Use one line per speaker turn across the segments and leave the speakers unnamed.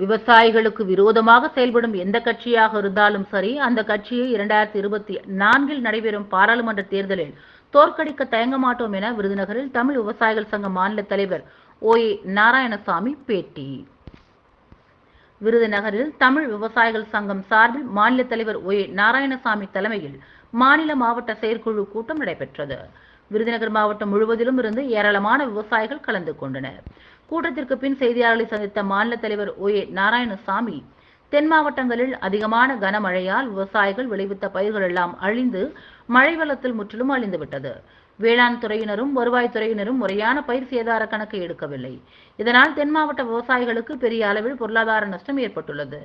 விவசாயிகளுக்கு விரோதமாக செயல்படும் எந்த கட்சியாக இருந்தாலும் சரி அந்த கட்சியை இரண்டாயிரத்தி இருபத்தி நான்கில் நடைபெறும் பாராளுமன்ற தேர்தலில் தோற்கடிக்க தயங்க மாட்டோம் என விருதுநகரில் தமிழ் விவசாயிகள் சங்க மாநில தலைவர் ஓ. ஏ. நாராயணசாமி பேட்டி. விருதுநகரில் தமிழ் விவசாயிகள் சங்கம் சார்பில் மாநில தலைவர் ஓ. ஏ. நாராயணசாமி தலைமையில் மாநில மாவட்ட செயற்குழு கூட்டம் நடைபெற்றது. விருதுநகர் மாவட்டம் முழுவதிலும் இருந்து ஏராளமான விவசாயிகள் கலந்து கொண்டனர். கூட்டத்திற்கு பின் செய்தியாளர்களை சந்தித்த மாநில தலைவர் ஓ. ஏ. நாராயணசாமி தென் மாவட்டங்களில் அதிகமான கனமழையால் விவசாயிகள் விளைவித்த பயிர்கள் எல்லாம் அழிந்து மழை வெள்ளத்தில் முற்றிலும் அழிந்துவிட்டது வேளாண் துறையினரும் வருவாய் துறையினரும் முறையான பயிர் சேதார கணக்கை எடுக்கவில்லை. இதனால் தென் மாவட்ட விவசாயிகளுக்கு பெரிய அளவில் பொருளாதார நஷ்டம் ஏற்பட்டுள்ளது.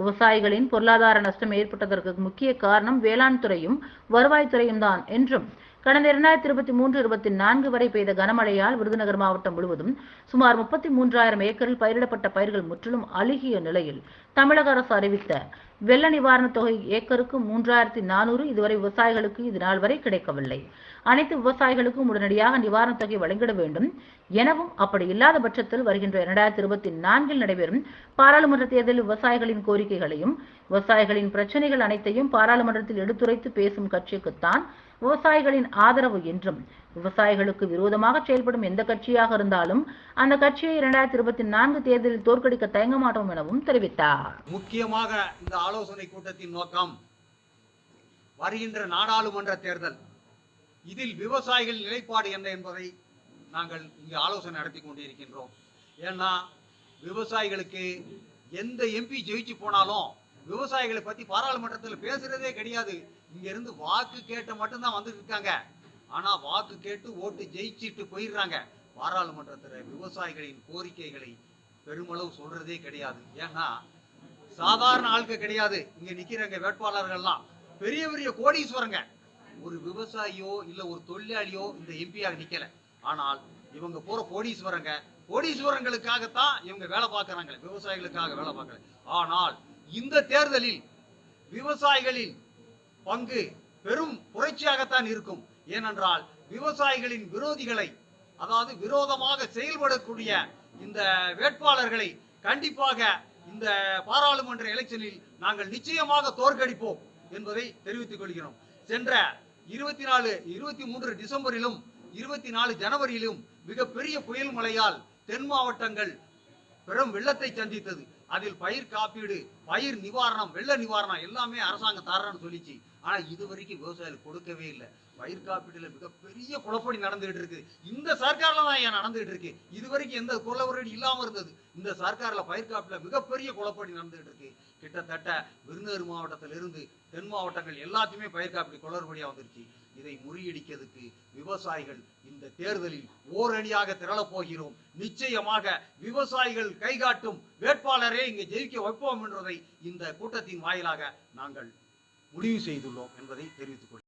விவசாயிகளின் பொருளாதார நஷ்டம் ஏற்பட்டதற்கு முக்கிய காரணம் வேளாண் துறையும் வருவாய் துறையும் தான் என்றும் கடந்த இரண்டாயிரத்தி இருபத்தி மூன்று இருபத்தி நான்கு வரை பெய்த கனமழையால் விருதுநகர் மாவட்டம் முழுவதும் சுமார் முப்பத்தி மூன்றாயிரம் ஏக்கரில் பயிரிடப்பட்ட பயிர்கள் முற்றிலும் அழுகிய நிலையில் தமிழக அரசு அறிவித்த வெள்ள நிவாரணத் தொகை ஏக்கருக்கு மூன்றாயிரத்தி நானூறு இதுவரை விவசாயிகளுக்கு இது நாள் வரை கிடைக்கவில்லை. அனைத்து விவசாயிகளுக்கும் உடனடியாக நிவாரணத் தொகை வழங்கிட வேண்டும் எனவும் அப்படி இல்லாத பட்சத்தில் வருகின்ற இரண்டாயிரத்தி இருபத்தி நான்கில் நடைபெறும் பாராளுமன்ற தேர்தலில் விவசாயிகளின் கோரிக்கைகளையும் விவசாயிகளின் பிரச்சனைகள் அனைத்தையும் பாராளுமன்றத்தில் எடுத்துரைத்து பேசும் கட்சிக்குத்தான் விவசாயிகளின் ஆதரவு என்றும் விவசாயிகளுக்கு விரோதமாக செயல்படும் எந்த கட்சியாக இருந்தாலும் அந்த கட்சியை இரண்டாயிரத்தி இருபத்தி நான்கு தேர்தலில் தோற்கடிக்க தயங்க மாட்டோம் எனவும் தெரிவித்தார்.
முக்கியமாக இந்த ஆலோசனை கூட்டத்தின் நோக்கம் வருகின்ற நாடாளுமன்ற தேர்தல். இதில் விவசாயிகள் நிலைப்பாடு என்ன என்பதை நாங்கள் இங்கு ஆலோசனை நடத்தி கொண்டிருக்கின்றோம். ஏன்னா விவசாயிகளுக்கு எந்த எம்பி ஜெயிச்சு போனாலும் விவசாயிகளை பத்தி பாராளுமன்றத்தில் பேசுறதே கிடையாது. இங்க இருந்து வாக்கு கேட்ட மட்டும்தான் வந்துட்டு இருக்காங்க. ஆனா வாக்கு கேட்டு ஓட்டு ஜெயிச்சிட்டு போயிடுறாங்க. பாராளுமன்றத்துல விவசாயிகளின் கோரிக்கைகளை பெருமளவு சொல்றதே கிடையாது. ஏன்னா சாதாரண ஆட்கள் கிடையாது. இங்க நிக்கிறங்க வேட்பாளர்கள்லாம். பெரிய பெரிய கோடீஸ்வரங்க. ஒரு விவசாயியோ இல்ல ஒரு தொழிலாளியோ இந்த எம்பியாக நிக்கல. ஆனால் இவங்க போற கோடீஸ்வரங்க கோடீஸ்வரங்களுக்காகத்தான் இவங்க வேலை பார்க்கறாங்க விவசாயிகளுக்காக வேலை பார்க்கறாங்க. ஆனால் இந்த தேர்தலில் விவசாயிகளின் பங்கு பெரும் புரட்சியாகத்தான் இருக்கும். ஏனென்றால் விவசாயிகளின் விரோதிகளை அதாவது விரோதமாக செயல்படக்கூடிய இந்த வேட்பாளர்களை கண்டிப்பாக இந்த பாராளுமன்ற எலெக்ஷனில் நாங்கள் நிச்சயமாக தோற்கடிப்போம் என்பதை தெரிவித்துக் கொள்கிறோம். சென்ற இருபத்தி நாலு இருபத்தி மூன்று டிசம்பரிலும் இருபத்தி நாலு ஜனவரியிலும் மிகப்பெரிய புயல் மழையால் தென் மாவட்டங்கள் பெரும் வெள்ளத்தை சந்தித்தது. அதில் பயிர் காப்பீடு பயிர் நிவாரணம் வெள்ள நிவாரணம் எல்லாமே அரசாங்கம் தரணும்னு சொல்லிச்சு. ஆனா இது வரைக்கும் விவசாயிகள் கொடுக்கவே இல்லை. பயிர் காப்பீடுல மிகப்பெரிய குழப்படி நடந்துகிட்டு இருக்கு. இந்த சர்க்கார்ல தான் ஏன் நடந்துகிட்டு இருக்கு? இது வரைக்கும் எந்த கொள்ளவரடி இல்லாம இருந்தது. இந்த சர்க்கார்ல பயிர் காப்பீடுல மிகப்பெரிய குழப்படி நடந்துகிட்டு இருக்கு. கிட்டத்தட்ட விருந்தேர் மாவட்டத்திலிருந்து தென் மாவட்டங்கள் எல்லாத்தையுமே பயிர் காப்பீடு குளறுபடியா வந்துருச்சு. இதை முறியடிக்கிறதுக்கு விவசாயிகள் இந்த தேர்தலில் ஓரணியாக திரளப் போகிறோம். நிச்சயமாக விவசாயிகள் கைகாட்டும் வேட்பாளரே இங்கே ஜெயிக்க வைப்போம் என்பதை இந்த கூட்டத்தின் வாயிலாக நாங்கள் முடிவு செய்துள்ளோம் என்பதை தெரிவித்துக் கொள்கிறேன்